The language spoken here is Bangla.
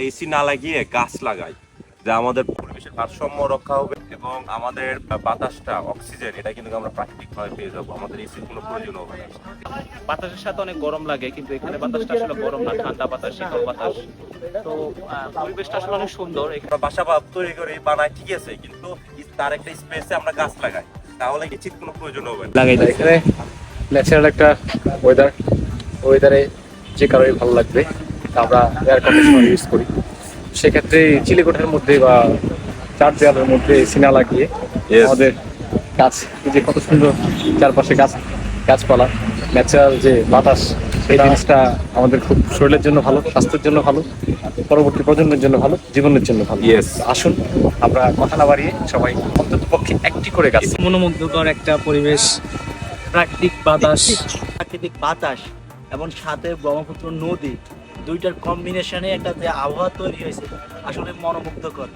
আমরা এসি না লাগিয়ে গাছ লাগাই যা আমাদের পরিবেশের ভারসাম্য রক্ষা হবে এবং আমাদের বাতাসটা অক্সিজেন এটা কিন্তু আমরা প্রাকৃতিকভাবে পেয়ে যাব। আমাদের এসির কোনো প্রয়োজন হবে না। বাতাসের সাথে অনেক গরম লাগে কিন্তু এখানে বাতাসটা আসলে গরম না ঠান্ডা বাতাস শীতল বাতাস। তো পরিবেশটা আসলে অনেক সুন্দর। এখানে বাসা বা তৈরি করে বানায় ঠিক আছে কিন্তু তার একটা স্পেসে আমরা গাছ লাগাই তাহলে এসির কোনো প্রয়োজন হবে না। লাগাই এখানে ন্যাচারাল একটা ওয়েদার ওয়েদারে যে কারোই ভালো লাগবে। আমরা এয়ার কন্ডিশনার ইউজ করি। সেক্ষেত্রে চিলেকোঠার মধ্যে বা চার দেওয়ালের মধ্যে সিনা লাগিয়ে আমাদের গাছ যে কত সুন্দর চারপাশে গাছ গাছপালা ন্যাচারাল যে বাতাস এই জিনিসটা আমাদের খুব শরীরের জন্য ভালো স্বাস্থ্যের জন্য ভালো পরবর্তী প্রজন্মের জন্য ভালো জীবনের জন্য ভালো. আসুন আমরা কথা না বাড়িয়ে সবাই অন্তত পক্ষে একটি করে গাছ। মনোমুগ্ধকর একটা পরিবেশ প্রাকৃতিক বাতাস। প্রাকৃতিক বাতাস এবং সাথে ব্রহ্মপুত্র নদী দুইটার কম্বিনেশনে একটা যে আবহাওয়া তৈরি হয়েছে আসলে মনোমুগ্ধকর।